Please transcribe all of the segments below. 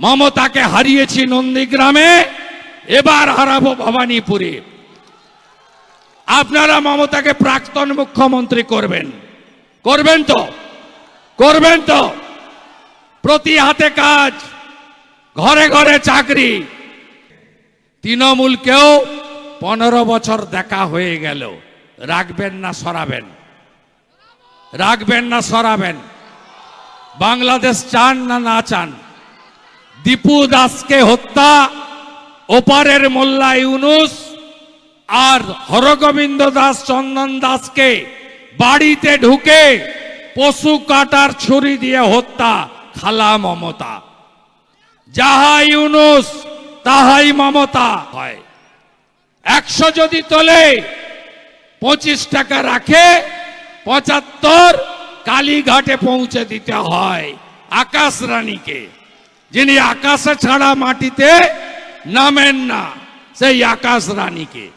মমতাকে হারিয়েছি নন্দীগ্রামে, এবার হারাবো ভবানীপুরে। আপনারা মমতাকে প্রাক্তন মুখ্যমন্ত্রী করবেন। করবেন তো? করবেন তো? প্রতি হাতে কাজ, ঘরে ঘরে চাকরি। তৃণমূলকেও পনেরো বছর দেখা হয়ে গেল। রাখবেন না, সরাবেন। রাখবেন না, সরাবেন। বাংলাদেশ চান না না চান। দীপু দাসকে হত্যা, ওপারের মোল্লা ইউনুস আর হরগোবিন্দ দাস চন্দন দাসকে বাড়িতে ঢুকে পশু কাটার ছুরি দিয়ে হত্যা, খালা মমতা। যাহা ইউনুস, তাহাই মমতা হয়। একশো যদি তোলে, পঁচিশ টাকা রাখে, পঁচাত্তর কালীঘাটে পৌঁছে দিতে হয় আকাশ রানীকে। যিনি আকাশে ছাড়া মাটিতে নামেন না, সেই আকাশ রানীকে।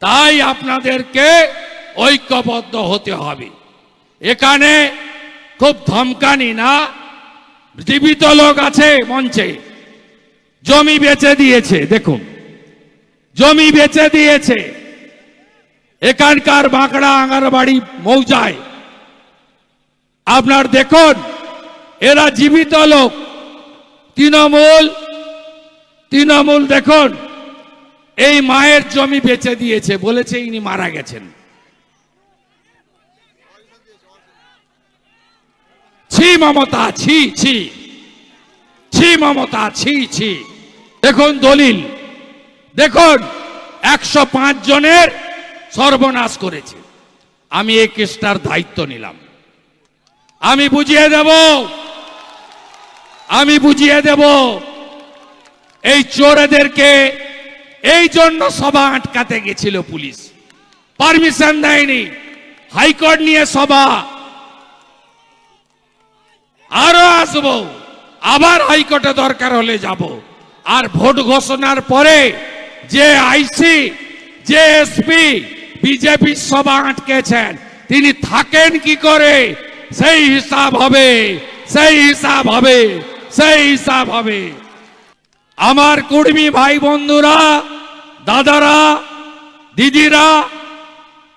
তাই আপনাদেরকে ঐক্যবদ্ধ হতে হবে। এখানে খুব ধমকানি না, জীবিত লোক আছে মঞ্চে। জমি বেচে দিয়েছে, দেখুন। জমি বেচে দিয়েছে। এখানকার বাঁকড়া আঙ্গারবাড়ি মৌজায়। আপনার দেখুন, এরা জীবিত লোক। তৃণমূল তৃণমূল দেখুন, এই মায়ের জমি বেচে দিয়েছে, বলেছে ইনি মারা গেছেন। ছি মমতা, ছি ছি। ছি মমতা, ছি ছি। দেখুন দলিল। দেখুন, একশো পাঁচ জনের সর্বনাশ করেছে। আমি এই কেসটার দায়িত্ব নিলাম। আমি বুঝিয়ে দেব আমি বুঝিয়ে দেব, এই চোরেদেরকে এই জন্য সভা আটকাতে গেছিল পুলিশ। পারমিশন দেয়নি, হাইকোর্ট নিয়ে সভা। আরও আসব, আবার হাইকোর্টে দরকার হলে যাব। আর ভোট ঘোষণার পরে যে আইসি, যে এসপি, বিজেপি সভা আটকেছেন, তিনি থাকেন কি করে? সেই হিসাব হবে, সেই হিসাব হবে। সেই হিসাব হবে। আমার কুর্মী ভাই বন্ধুরা, দাদারা, দিদিরা,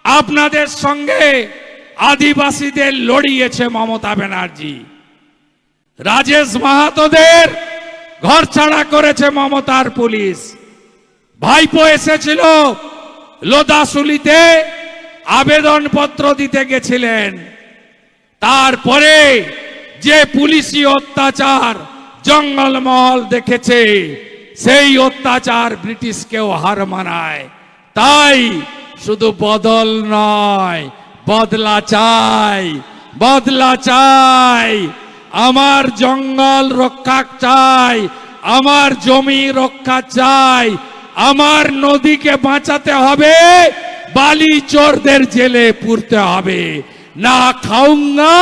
আপনাদের সঙ্গে আদিবাসীদের লড়িয়েছে মমতা ব্যানার্জি। রাজেশ মাহাতোদের ঘর ছাড়া করেছে মমতার পুলিশ। ভাইপো এসেছিল লোদাসুলিতে আবেদনপত্র দিতে গেছিলেন। তারপরে যে পুলিশি অত্যাচার জঙ্গলমহল দেখেছে, সেই অত্যাচার ব্রিটিশকেও হার মানায়। তাই শুধু বদল নয়, বদলা চাই বদলা চাই। আমার জঙ্গল রক্ষা চাই, আমার জমি রক্ষা চাই, আমার নদীকে বাঁচাতে হবে, বালি চোরদের জেলে পুরতে হবে। না খাউঙ্গা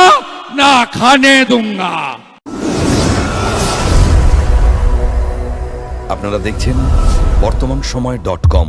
না खाने दूंगा আপনারা দেখছেন বর্তমান সময় ডট কম।